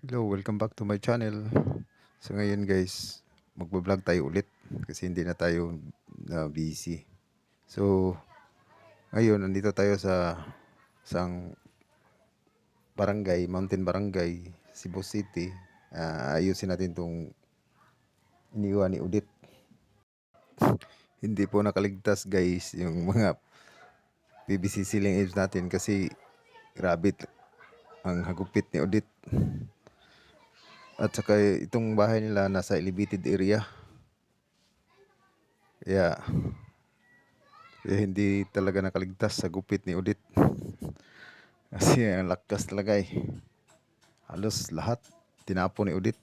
Hello, welcome back to my channel. So ngayon guys, magbablog tayo ulit kasi hindi na tayo na busy. So ngayon nandito tayo sa isang barangay, mountain barangay, Cebu City. Ah, ayusin natin tong iniwan ni Udit. hindi po nakaligtas guys yung mga PVC ceiling apes natin kasi grabe ang hagupit ni Udit. At saka itong bahay nila nasa elevated area. Kaya, kaya hindi talaga nakaligtas sa gupit ni Udit. Kasi ang lakas talaga eh. Halos lahat tinapon ni Udit.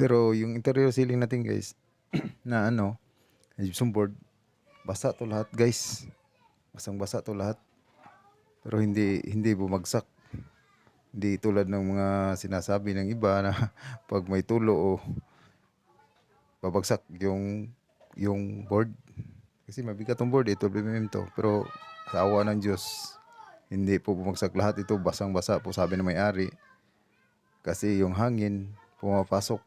Pero yung interior ceiling natin guys, na ano, gypsum board, basa to lahat guys. Basang basa to lahat. Pero hindi hindi bumagsak. Hindi tulad ng mga sinasabi ng iba na pag may tulo o babagsak yung yung board. Kasi mabigat ang board, ito mm to. Pero sa awa ng Diyos, hindi po bumagsak lahat ito. Basang-basa po sabi ng may-ari. Kasi yung hangin pumapasok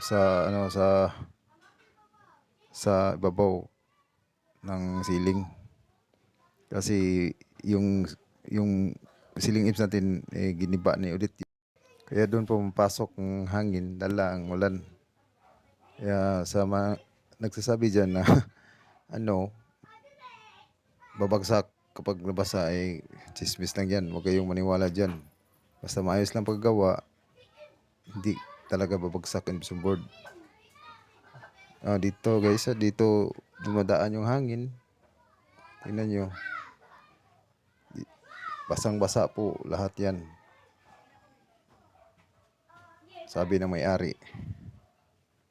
sa ano sa sa ibabaw ng ceiling. Kasi yung yung ceiling apes natin eh, giniba ni ulit. Kaya doon pumapasok ang hangin, dala ang ulan. Kaya sa mga nagsasabi dyan na ano, babagsak kapag nabasa ay chismis lang yan. Huwag kayong maniwala dyan. Basta maayos lang paggawa, hindi talaga babagsak ang board. Ah, dito guys, ah, dito dumadaan yung hangin. Tingnan nyo. Basang-basa po lahat yan. Sabi ng may-ari.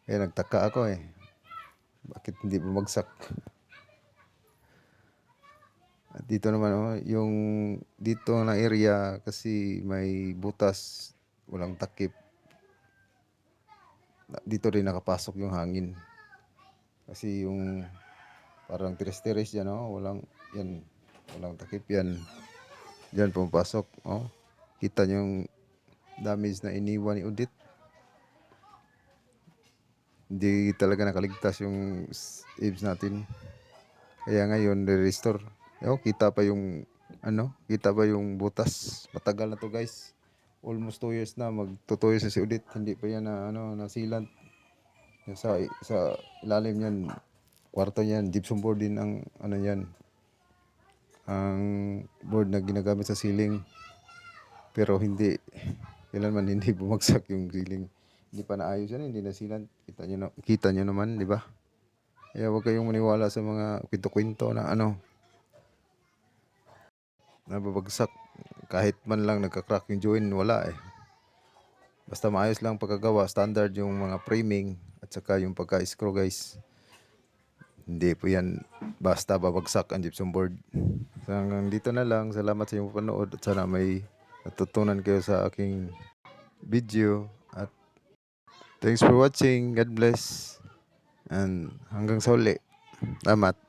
Kaya nagtaka ako eh. Bakit hindi bumagsak? At dito naman oh, yung dito na area kasi may butas, walang takip. Dito rin nakapasok yung hangin. Kasi yung parang tiris-tiris yan oh, walang yan, walang takip yan. Diyan pumapasok, oh. Kita niyo yung damage na iniwan ni Udit. Hindi talaga nakaligtas yung apes natin. Kaya ngayon, re-restore. Oh, kita pa yung, ano, kita pa yung butas. Matagal na to guys. Almost 2 years na, mag 2 years na si Udit. Hindi pa yan na, ano, na sealant. Yung Sa, sa ilalim yan, kwarto yan, gypsum board din ang, ano yan, ang board na ginagamit sa ceiling. Pero hindi, kailanman hindi bumagsak yung ceiling. Hindi pa naayos yan, hindi na sealant. Kita nyo, na, kita nyo naman, di ba? Kaya huwag kayong maniwala sa mga kwento-kwento na ano, nababagsak. Kahit man lang nagka-crack yung join, wala eh. Basta maayos lang pagkagawa, standard yung mga framing at saka yung pagka-screw guys. Hindi po yan basta babagsak ang gypsum board. So hanggang dito na lang. Salamat sa inyong panood at sana may natutunan kayo sa aking video. At thanks for watching. God bless. And hanggang sa uli. Salamat.